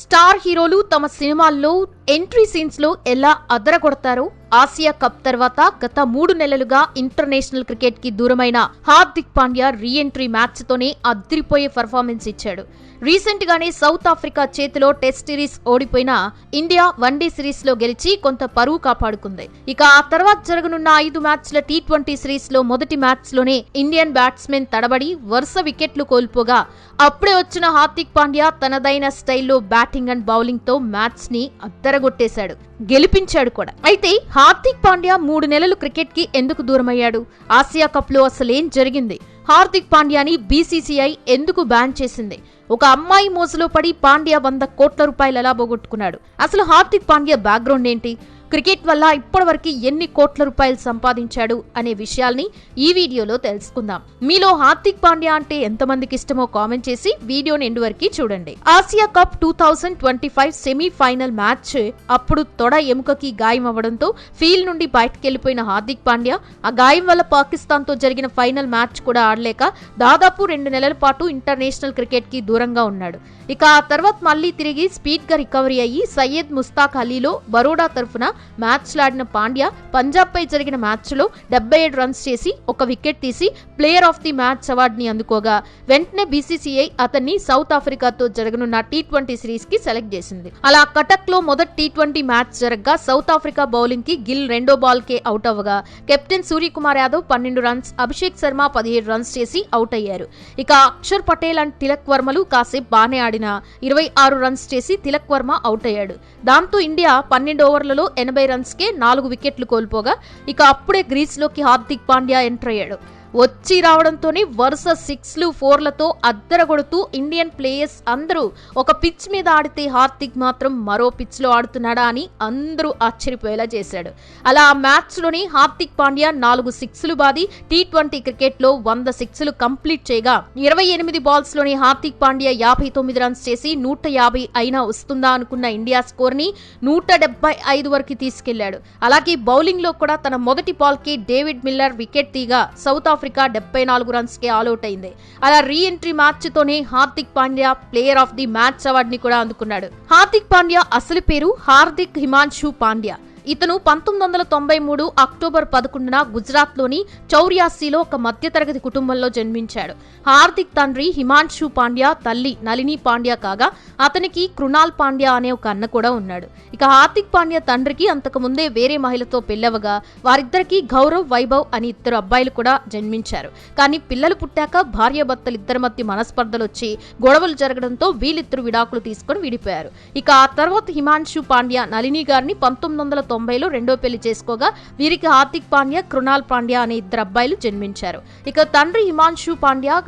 Star హీరోలు తమ సినిమాల్లో ఎంట్రీ సీన్స్లో ఎలా అదరగొడతారో ఆసియా కప్ తర్వాత గత మూడు నెలలుగా ఇంటర్నేషనల్ క్రికెట్కి దూరమైన Hardik Pandya re entry match తోనే అదిరిపోయే పర్ఫార్మెన్స్ ఇచ్చాడు. రీసెంట్ గానే సౌత్ ఆఫ్రికా చేతిలో టెస్ట్ సిరీస్ ఓడిపోయిన ఇండియా వన్డే సిరీస్లో గెలిచి కొంత పరువు కాపాడుకుంది. ఇక ఆ తర్వాత జరగనున్న ఐదు మ్యాచ్ల టీ ట్వంటీ సిరీస్లో మొదటి మ్యాచ్లోనే ఇండియన్ బ్యాట్స్మెన్ తడబడి వరుస వికెట్లు కోల్పోగా అప్పుడే వచ్చిన హార్దిక్ పాండ్యా తనదైన స్టైల్లో బ్యాటింగ్ అండ్ బౌలింగ్తో మ్యాచ్ని అద్దరగొట్టేశాడు. గెలిపించాడు కూడా. అయితే హార్దిక్ పాండ్యా మూడు నెలలు క్రికెట్కి ఎందుకు దూరమయ్యాడు? ఆసియా కప్లో అసలేం జరిగింది? హార్దిక్ పాండ్యాని బీసీసీఐ ఎందుకు బ్యాన్ చేసింది? ఒక అమ్మాయి మోసలో పడి పాండ్యా వంద కోట్ల రూపాయలు ఎలా పోగొట్టుకున్నాడు? అసలు హార్దిక్ పాండ్యా బ్యాక్గ్రౌండ్ ఏంటి? క్రికెట్ వల్ల ఇప్పటివరకు ఎన్ని కోట్ల రూపాయలు సంపాదించాడు అనే విషయాల్ని ఈ వీడియోలో తెలుసుకుందాం. మీలో హార్దిక్ పాండ్యా అంటే ఎంతమందికి ఇష్టమో కామెంట్ చేసి వీడియోని ఎండు వరకు చూడండి. Asia cup two thousand twenty five semifinal match అప్పుడు తొడ ఎముకకి గాయం అవ్వడంతో ఫీల్డ్ నుండి బయటకెళ్ళిపోయిన హార్దిక్ పాండ్యా ఆ గాయం వల్ల పాకిస్తాన్తో జరిగిన ఫైనల్ మ్యాచ్ కూడా ఆడలేక దాదాపు రెండు నెలల పాటు ఇంటర్నేషనల్ క్రికెట్కి దూరంగా ఉన్నాడు. ఇక ఆ తర్వాత మళ్ళీ తిరిగి స్పీడ్గా రికవరీ అయ్యి సయ్యద్ ముస్తాక్ అలీలో బరోడా తరఫున మ్యాచ్లాడిన పాండ్యా పంజాబ్ పై జరిగిన మ్యాచ్లో డెబ్బై ఏడు రన్స్ చేసి ఒక వికెట్ తీసి ప్లేయర్ ఆఫ్ ది మ్యాచ్ అవార్డుని అందుకోగా. వెంటనే బీసీసీఐ అతన్ని సౌత్ ఆఫ్రికాతో జరగనున్న టీ ట్వంటీ సిరీస్కి సెలెక్ట్ చేసింది. అలా కటక్లో మొదటి టీ ట్వంటీ మ్యాచ్ జరగగా సౌత్ ఆఫ్రికా బౌలింగ్కి గిల్ రెండో బాల్ కే అవుట్ అవ్వగా. కెప్టెన్ సూర్యకుమార్ యాదవ్ పన్నెండు రన్స్ అభిషేక్ శర్మ పదిహేడు రన్స్ చేసి అవుట్ అయ్యారు. ఇక అక్షర్ పటేల్ అండ్ తిలక్ వర్మలు కాసేపు బానే ఆడిన. ఇరవై ఆరు రన్స్ చేసి తిలక్ వర్మ అవుట్ అయ్యాడు. దాంతో ఇండియా పన్నెండు ఓవర్లలో ఎనభై రన్స్కే నాలుగు వికెట్లు కోల్పోగా ఇక అప్పుడే గ్రీస్లోకి హార్దిక్ పాండ్యా ఎంటర్ అయ్యాడు. వచ్చి రావడంతోనే వరుస సిక్స్లు ఫోర్లతో అద్దరగొడుతూ ఇండియన్ ప్లేయర్స్ అందరూ ఒక పిచ్ మీద ఆడితే హార్దిక్ మాత్రం మరో పిచ్లో ఆడుతున్నాడా అని అందరూ ఆశ్చర్యపోయేలా చేశాడు. అలా ఆ మ్యాచ్లోని హార్దిక్ పాండ్యా నాలుగు సిక్స్లు బాది టీ ట్వంటీ క్రికెట్లో వంద సిక్స్లు కంప్లీట్ చేయగా ఇరవై ఎనిమిది బాల్స్లోని హార్దిక్ పాండ్యా యాభై తొమ్మిది రన్స్ చేసి నూట యాభై అయినా వస్తుందా అనుకున్న ఇండియా స్కోర్ని నూట డెబ్బై ఐదు వరకు తీసుకెళ్ళాడు. అలాగే బౌలింగ్లో కూడా తన మొదటి బాల్కి డేవిడ్ మిల్లర్ వికెట్ తీగా సౌత్ ఆఫ్రికా డెబ్బై నాలుగు రన్స్కి ఆల్అౌట్ అయింది అలా రీ ఎంట్రీ మ్యాచ్ తోనే Hardik Pandya player of the match award ని కూడా అందుకున్నాడు. హార్దిక్ పాండ్యా అసలు పేరు హార్దిక్ హిమాన్షు పాండ్యా. ఇతను పంతొమ్మిది వందల తొంభై మూడు అక్టోబర్ పదకొండున గుజరాత్లోని చౌర్యాసీలో ఒక మధ్యతరగతి కుటుంబంలో జన్మించాడు. హార్దిక్ తండ్రి హిమాన్షు పాండ్యా తల్లి నలిని పాండ్యా కాగా అతనికి కృణాల్ పాండ్యా అనే ఒక అన్న కూడా ఉన్నాడు. ఇక హార్దిక్ పాండ్యా తండ్రికి అంతకుముందే వేరే మహిళతో పెళ్ళవగా వారిద్దరికీ గౌరవ్ వైభవ్ అని ఇద్దరు అబ్బాయిలు కూడా జన్మించారు. కానీ పిల్లలు పుట్టాక భార్యాభర్తలిద్దరి మధ్య మనస్పర్ధలు వచ్చి గొడవలు జరగడంతో వీళ్ళిద్దరు విడాకులు తీసుకొని విడిపోయారు. ఇక ఆ తర్వాత హిమాన్షు పాండ్యా నలిని గారిని పంతొమ్మిది వందల తొంభైలో రెండో పెళ్ళి చేసుకోగా వీరికి హార్దిక్ పాండ్యా కృణాల్ పాండ్యా అనే ఇద్దరు అబ్బాయిలు జన్మించారు. ఇక తండ్రి హిమాంశు పాండ్యా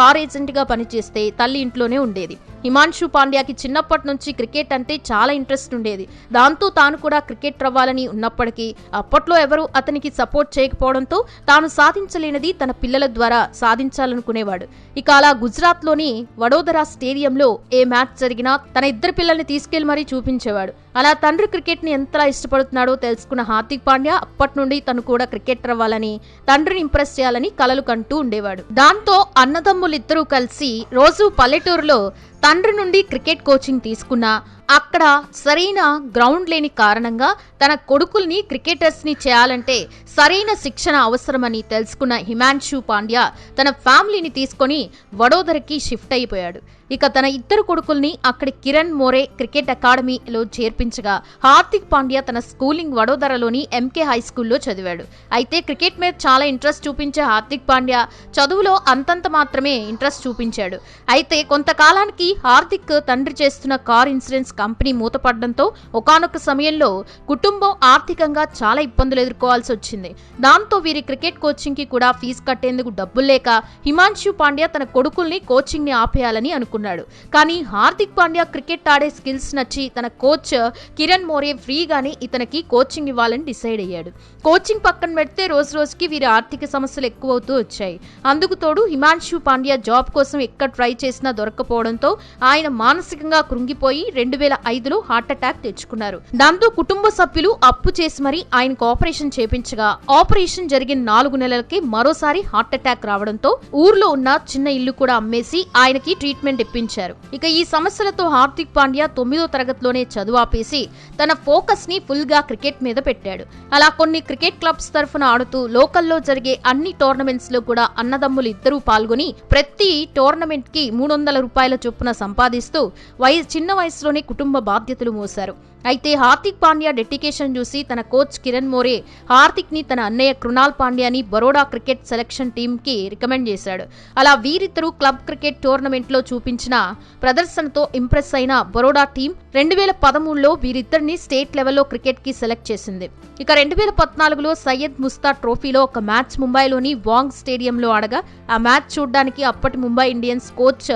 కార్ ఏజెంట్గా పనిచేస్తే తల్లి ఇంట్లోనే ఉండేది. హిమాన్షు పాండ్యాకి చిన్నప్పటి నుంచి క్రికెట్ అంటే చాలా ఇంట్రెస్ట్ ఉండేది. దాంతో తాను కూడా క్రికెట్ అవ్వాలని ఉన్నప్పటికీ అప్పట్లో ఎవరు అతనికి సపోర్ట్ చేయకపోవడంతో తాను సాధించలేనిది తన పిల్లల ద్వారా సాధించాలనుకునేవాడు. ఇక అలా గుజరాత్లోని వడోదరా స్టేడియంలో ఏ మ్యాచ్ జరిగినా తన ఇద్దరు పిల్లల్ని తీసుకెళ్ళి మరీ చూపించేవాడు. అలా తండ్రి క్రికెట్ని ఎంతలా ఇష్టపడుతున్నాడో తెలుసుకున్న హార్దిక్ పాండ్యా అప్పటి నుండి తను కూడా క్రికెటర్ అవ్వాలని తండ్రిని ఇంప్రెస్ చేయాలని కలలు కంటూ ఉండేవాడు. దాంతో అన్నదమ్ములిద్దరూ కలిసి రోజు పల్లెటూరులో తండ్రి నుండి క్రికెట్ కోచింగ్ తీసుకున్న అక్కడ సరైన గ్రౌండ్ లేని కారణంగా తన కొడుకుల్ని క్రికెటర్స్ని చేయాలంటే సరైన శిక్షణ అవసరమని తెలుసుకున్న హిమాన్షు పాండ్యా తన ఫ్యామిలీని తీసుకొని వడోదరకి షిఫ్ట్ అయిపోయాడు. ఇక తన ఇద్దరు కొడుకుల్ని అక్కడి కిరణ్ మోరే క్రికెట్ అకాడమీలో చేర్పించగా హార్దిక్ పాండ్యా తన స్కూలింగ్ వడోదరలోని ఎంకే హై స్కూల్లో చదివాడు. అయితే క్రికెట్ మీద చాలా ఇంట్రెస్ట్ చూపించే హార్దిక్ పాండ్యా చదువులో అంతంత మాత్రమే ఇంట్రెస్ట్ చూపించాడు. అయితే కొంతకాలానికి హార్దిక్ తండ్రి చేస్తున్న కార్ ఇన్సూరెన్స్ కంపెనీ మూతపడడంతో ఒకనొక సమయంలో కుటుంబం ఆర్థికంగా చాలా ఇబ్బందులు ఎదుర్కోవాల్సి వచ్చింది. దాంతో వీరి క్రికెట్ కోచింగ్కి కూడా ఫీజు కట్టేందుకు డబ్బులు లేక హిమాంశు పాండ్యా తన కొడుకుల్ని కోచింగ్ని ఆపేయాలని అనుకున్నాడు. కానీ హార్దిక్ పాండ్యా క్రికెట్ ఆడే స్కిల్స్ నచ్చి తన కోచ్ కిరణ్ మోరే ఫ్రీగానే ఇతనికి కోచింగ్ ఇవ్వాలని డిసైడ్ అయ్యాడు. కోచింగ్ పక్కన పెడితే రోజు రోజుకి వీరి ఆర్థిక సమస్యలు ఎక్కువవుతూ వచ్చాయి. అందుకు తోడు హిమాంశు పాండ్యా జాబ్ కోసం ఎక్కడ ట్రై చేసినా దొరకపోవడంతో ఆయన మానసికంగా కృంగిపోయి రెండు వేల వేల ఐదులో హార్ట్ అటాక్ తెచ్చుకున్నారు. దాంతో కుటుంబ సభ్యులు అప్పు చేసి మరీ ఆయనకు ఆపరేషన్ చేపించగా ఆపరేషన్ జరిగిన నాలుగు నెలలకి మరోసారి హార్ట్ అటాక్ రావడంతో ఊర్లో ఉన్న చిన్న ఇల్లు కూడా అమ్మేసి ఆయనకి ట్రీట్మెంట్ ఇప్పించారు. ఇక ఈ సమస్యలతో హార్దిక్ పాండ్యా తొమ్మిదో తరగతిలోనే చదువు ఆపేసి తన ఫోకస్ని ఫుల్గా క్రికెట్ మీద పెట్టాడు. అలా కొన్ని క్రికెట్ క్లబ్స్ తరఫున ఆడుతూ లోకల్లో జరిగే అన్ని టోర్నమెంట్స్లో కూడా అన్నదమ్ములు ఇద్దరూ పాల్గొని ప్రతి టోర్నమెంట్కి మూడు వందల రూపాయల చొప్పున సంపాదిస్తూ వయసు చిన్న వయసులోనే కుటుంబ బాధ్యతలు మోశారు అయితే హార్దిక్ పాండ్యా డెడికేషన్ చూసి తన కోచ్ కిరణ్ మోరే హార్దిక్ని తన అన్నయ్య కృణాల్ పాండ్యాని బరోడా క్రికెట్ సెలక్షన్ టీమ్కి రికమెండ్ చేశాడు. అలా వీరిద్దరూ క్లబ్ క్రికెట్ టోర్నమెంట్లో చూపించిన ప్రదర్శనతో ఇంప్రెస్ అయిన బరోడా టీం రెండు వేల పదమూడులో వీరిద్దరిని స్టేట్ లెవెల్లో క్రికెట్కి సెలెక్ట్ చేసింది. ఇక రెండు వేల పద్నాలుగులో సయ్యద్ ముస్తా ట్రోఫీలో ఒక మ్యాచ్ ముంబైలోని వాంగ్ స్టేడియంలో ఆడగా ఆ మ్యాచ్ చూడడానికి అప్పటి Mumbai Indians coach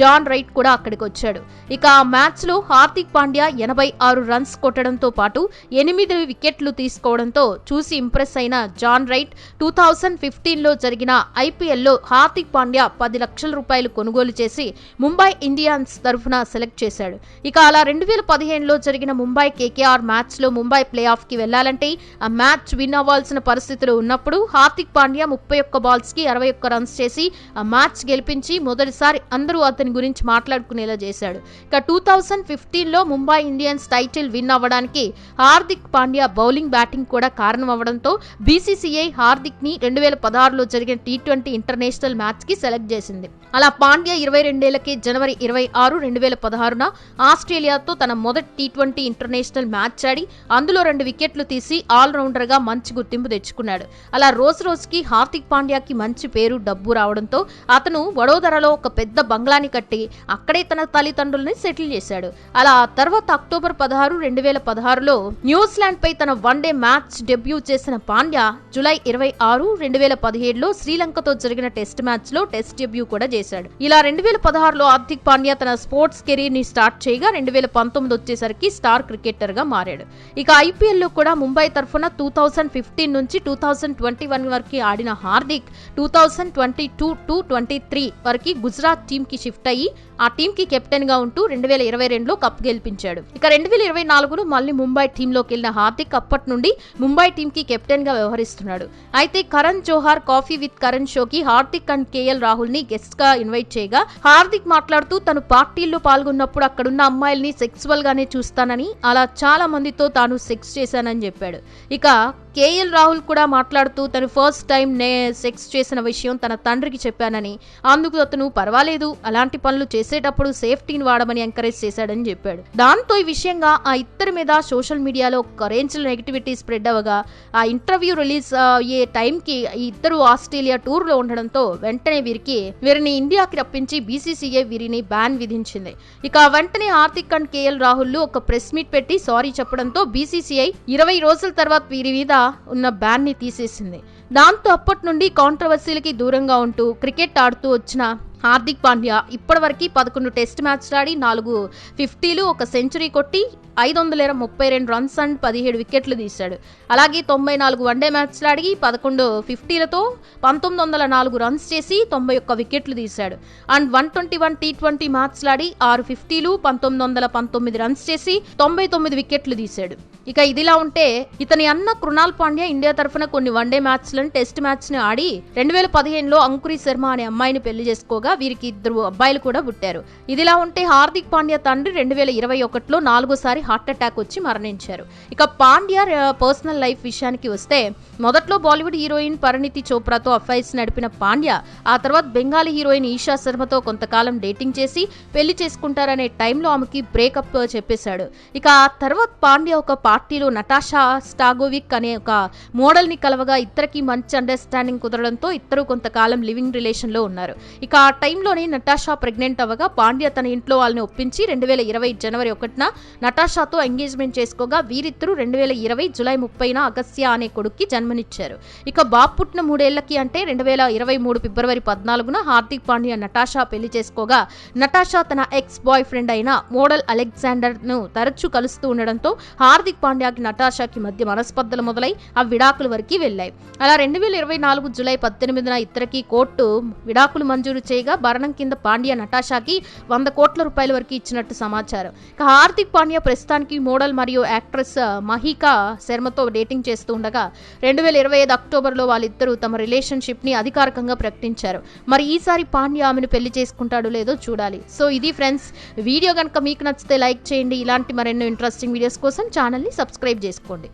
John Wright కూడా అక్కడికి వచ్చాడు ఇక ఆ మ్యాచ్లో హార్దిక్ పాండ్యా ఎనభై ఆరు రన్స్ కొట్టడంతో పాటు ఎనిమిది వికెట్లు తీసుకోవడంతో చూసి ఇంప్రెస్ అయిన జాన్ రైట్ టూ థౌజండ్ ఫిఫ్టీన్లో జరిగిన ఐపీఎల్లో హార్దిక్ పాండ్యా పది లక్షల రూపాయలు కొనుగోలు చేసి ముంబై ఇండియన్స్ తరఫున సెలెక్ట్ చేశాడు. ఇక అలా రెండు వేల పదిహేనులో జరిగిన ముంబై కేకేఆర్ మ్యాచ్లో ముంబై ప్లే ఆఫ్కి వెళ్ళాలంటే ఆ మ్యాచ్ విన్ అవ్వాల్సిన పరిస్థితులు ఉన్నప్పుడు హార్దిక్ పాండ్యా ముప్పై ఒక్క బాల్స్కి అరవై ఒక్క రన్స్ చేసి ఆ మ్యాచ్ గెలిపించి మొదటిసారి అందరూ అతని గురించి మాట్లాడుకునేలా చేశాడు. ఇక టూ థౌజండ్ ఫిఫ్టీన్లో ముంబై ఇండియన్స్ టైటిల్ విన్ అవ్వడానికి హార్దిక్ పాండ్యా బౌలింగ్ బ్యాటింగ్ కూడా కారణం బీసీసీఐ హార్దిక్ని రెండు వేల పదహారులో జరిగిన టీ ట్వంటీ ఇంటర్నేషనల్ మ్యాచ్కి సెలెక్ట్ చేసింది. అలా పాండ్యా ఇరవై రెండేళ్ళకి జనవరి ఇరవై ఆరు రెండు వేల పదహారున ఆస్ట్రేలియాతో తన మొదటి టీ ట్వంటీ ఇంటర్నేషనల్ మ్యాచ్ ఆడి అందులో రెండు వికెట్లు తీసి ఆల్రౌండర్గా మంచి గుర్తింపు తెచ్చుకున్నాడు. అలా రోజు రోజుకి హార్దిక్ పాండ్యాకి మంచి పేరు డబ్బు రావడంతో అతను వడోదరలో ఒక పెద్ద బంగ్లాని కట్టి అక్కడే తన తల్లిదండ్రుల్ని సెటిల్ చేశాడు. అలా తర్వాత అక్టోబర్ పదహారు రెండు వేల పదహారులో న్యూజిలాండ్ పై తన వన్డే మ్యాచ్ డెబ్యూ చేసిన పాండ్యా జులై ఇరవై ఆరు రెండు వేల పదిహేడులో శ్రీలంకతో జరిగిన టెస్ట్ మ్యాచ్లో టెస్ట్ డెబ్యూ కూడా చేశాడు. ఇలా రెండు వేల పదహారులో హార్దిక్ పాండ్యా తన స్పోర్ట్స్ కెరీర్ని స్టార్ట్ చేయగా రెండు వేల పంతొమ్మిది వచ్చేసరికి స్టార్ క్రికెటర్గా మారాడు. ఇక ఐపీఎల్లో కూడా ముంబై తరఫున టూ థౌజండ్ ఫిఫ్టీన్ నుంచి టూ థౌజండ్ ట్వంటీ వన్ వరకు ఆడిన Hardik two thousand twenty two to twenty three వరకు గుజరాత్ టీమ్కి షిఫ్ట్ అయ్యి ఆ టీం కి కెప్టెన్గా ఉంటూ రెండు వేల ఇరవై రెండులో కప్ గెలిపించాడు. ఇక రెండు వేల ఇరవై నాలుగులో మళ్ళీ ముంబై టీంలోకి వెళ్ళిన హార్దిక్ అప్పటి నుండి ముంబై టీంకి కెప్టెన్గా వ్యవహరిస్తున్నాడు. అయితే కరణ్ జోహార్ కాఫీ విత్ కరణ్ షోకి హార్దిక్ అండ్ కేఎల్ రాహుల్ని గెస్ట్గా ఇన్వైట్ చేయగా హార్దిక్ మాట్లాడుతూ తను పార్టీల్లో పాల్గొన్నప్పుడు అక్కడున్న అమ్మాయిల్ని సెక్సువల్ గానే చూస్తానని అలా చాలా మందితో తాను సెక్స్ చేశానని చెప్పాడు. ఇక కేఎల్ రాహుల్ కూడా మాట్లాడుతూ తను ఫస్ట్ టైం నే సెక్స్ చేసిన విషయం తన తండ్రికి చెప్పానని. అందుకు అతను పర్వాలేదు అలాంటి పనులు చేసేటప్పుడు సేఫ్టీని వాడమని ఎంకరేజ్ చేశాడని చెప్పాడు. దాంతో ఈ విషయంగా ఆ ఇద్దరి మీద సోషల్ మీడియాలో ఒక రేంజ్ నెగిటివిటీ స్ప్రెడ్ అవ్వగా ఆ ఇంటర్వ్యూ రిలీజ్ అయ్యే టైంకి ఈ ఇద్దరు ఆస్ట్రేలియా టూర్లో ఉండడంతో వెంటనే వీరికి వీరిని ఇండియాకి రప్పించి బీసీసీఐ వీరిని బ్యాన్ విధించింది. ఇక వెంటనే హార్దిక్ అండ్ కేఎల్ రాహుల్ ఒక ప్రెస్ మీట్ పెట్టి సారీ చెప్పడంతో బీసీసీఐ ఇరవై రోజుల తర్వాత వీరి మీద ఉన్న బ్యాన్ని తీసేసింది. దాంతో అప్పటి నుండి కాంట్రవర్సీలకి దూరంగా ఉంటూ క్రికెట్ ఆడుతూ వచ్చిన హార్దిక్ పాండ్యా ఇప్పటివరకు పదకొండు టెస్ట్ మ్యాచ్లు ఆడి నాలుగు ఫిఫ్టీలు ఒక సెంచరీ కొట్టి ఐదు వందల ముప్పై రెండు రన్స్ అండ్ పదిహేడు వికెట్లు తీశాడు. అలాగే తొంభై నాలుగు వన్డే మ్యాచ్లు ఆడి పదకొండు ఫిఫ్టీలతో పంతొమ్మిది వందల నాలుగు రన్స్ చేసి తొంభై ఒక్క వికెట్లు తీశాడు. And one twenty one T twenty మ్యాచ్లు ఆడి ఆరు ఫిఫ్టీలు పంతొమ్మిది వందల పంతొమ్మిది రన్స్ చేసి తొంభై తొమ్మిది వికెట్లు తీశాడు. ఇక ఇదిలా ఉంటే ఇతని అన్న కృణాల్ పాండ్యా ఇండియా తరఫున కొన్ని వన్డే మ్యాచ్లను టెస్ట్ మ్యాచ్ని ఆడి రెండు వేల పదిహేనులో అంకురి శర్మ అనే అమ్మాయిని పెళ్ళి చేసుకోగా వీరికి ఇద్దరు అబ్బాయిలు కూడా పుట్టారు. ఇదిలా ఉంటే హార్దిక్ పాండ్యా తండ్రి రెండు వేల ఇరవై ఒకటిలో నాలుగోసారి హార్ట్ అటాక్ వచ్చి మరణించారు. ఇక పాండ్యా పర్సనల్ లైఫ్ విషయానికి వస్తే మొదట్లో బాలీవుడ్ హీరోయిన్ పరిణితి చోప్రాతో అఫైర్స్ నడిపిన పాండ్యా ఆ తర్వాత బెంగాలీ హీరోయిన్ ఈషా శర్మతో కొంతకాలం డేటింగ్ చేసి పెళ్ళి చేసుకుంటారనే టైంలో ఆమెకి బ్రేకప్ చెప్పేశాడు. ఇక ఆ తర్వాత పాండ్యా ఒక పార్టీలో నటాషా స్టాగోవిక్ అనే ఒక మోడల్ని కలవగా ఇద్దరికి మంచి అండర్స్టాండింగ్ కుదరడంతో ఇద్దరు కొంతకాలం లివింగ్ రిలేషన్లో ఉన్నారు. ఇక ఆ టైంలోనే నటాషా ప్రెగ్నెంట్ అవ్వగా పాండ్యా తన ఇంట్లో వాళ్ళని ఒప్పించి రెండు వేల ఇరవై జనవరి ఒకటిన నటాషా నటాషాతో ఎంగేజ్మెంట్ చేసుకోగా వీరిద్దరూ రెండు వేల ఇరవై జులై ముప్పైన అగస్య అనే కొడుక్కి జన్మనిచ్చారు. ఇక బాబు పుట్టిన మూడేళ్ళకి అంటే రెండు వేల ఇరవై మూడు ఫిబ్రవరి పద్నాలుగున హార్దిక్ పాండ్యా నటాషా పెళ్ళి చేసుకోగా నటాషా తన ఎక్స్ బాయ్ ఫ్రెండ్ అయిన మోడల్ అలెగ్జాండర్ను తరచూ కలుస్తూ ఉండడంతో హార్దిక్ పాండ్యాకి నటాషాకి మధ్య మనస్పర్ధలు మొదలై ఆ విడాకుల వరకు వెళ్ళాయి. అలా రెండు వేల ఇరవై నాలుగు జులై పద్దెనిమిదిన ఇద్దరికి కోర్టు విడాకులు మంజూరు చేయగా భరణం కింద పాండ్యా నటాషాకి వంద కోట్ల రూపాయల వరకు ఇచ్చినట్టు సమాచారం. ఇక హార్దిక్ పాండ్యా ప్రస్తుతానికి మోడల్ మరియు యాక్ట్రెస్ మహికా శర్మతో డేటింగ్ చేస్తూ ఉండగా రెండు వేల ఇరవై ఐదు అక్టోబర్లో వాళ్ళిద్దరూ తమ రిలేషన్షిప్ని అధికారికంగా ప్రకటించారు. మరి ఈసారి పాండ్య ఆమెను పెళ్ళి చేసుకుంటాడో లేదో చూడాలి. సో ఇది ఫ్రెండ్స్ వీడియో కనుక మీకు నచ్చితే లైక్ చేయండి. ఇలాంటి మరెన్నో ఇంట్రెస్టింగ్ వీడియోస్ కోసం ఛానల్ని సబ్స్క్రైబ్ చేసుకోండి.